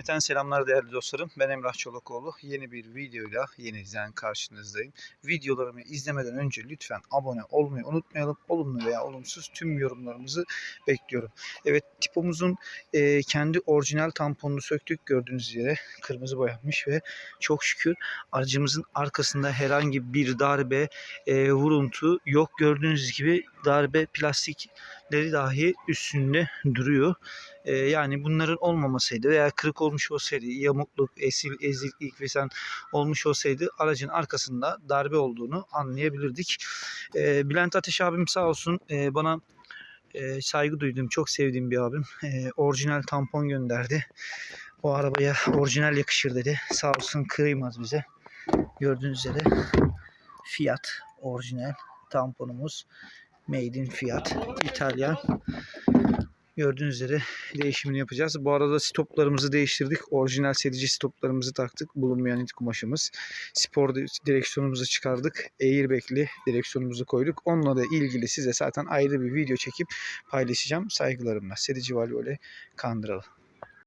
Cümleten selamlar değerli dostlarım. Ben Emrah Çolakoğlu. Yeni bir videoyla yeniden karşınızdayım. Videolarımı izlemeden önce lütfen abone olmayı unutmayalım. Olumlu veya olumsuz tüm yorumlarımızı bekliyorum. Evet tipomuzun e, kendi orijinal tamponunu söktük. Gördüğünüz üzere kırmızı boyanmış ve çok şükür aracımızın arkasında herhangi bir darbe, e, vuruntu yok. Gördüğünüz gibi darbe plastikleri dahi üstünde duruyor. Ee, yani bunların olmamasaydı veya kırık olmuş olsaydı, yamukluk, esil, eziklik vesaire olmuş olsaydı aracın arkasında darbe olduğunu anlayabilirdik. Ee, Bülent Ateş abim sağ olsun e, bana e, saygı duyduğum, çok sevdiğim bir abim. E, orijinal tampon gönderdi. O arabaya orijinal yakışır dedi. Sağ olsun kıymaz bize. Gördüğünüz üzere Fiat orijinal tamponumuz. Made in Fiat. İtalyan. Gördüğünüz üzere değişimini yapacağız. Bu arada stoplarımızı değiştirdik. Orijinal serici stoplarımızı taktık. Bulunmayan it kumaşımız. Spor direksiyonumuzu çıkardık. Airbag'li direksiyonumuzu koyduk. Onunla da ilgili size zaten ayrı bir video çekip paylaşacağım. Saygılarımla. Serici Valyo ile Kandıralı.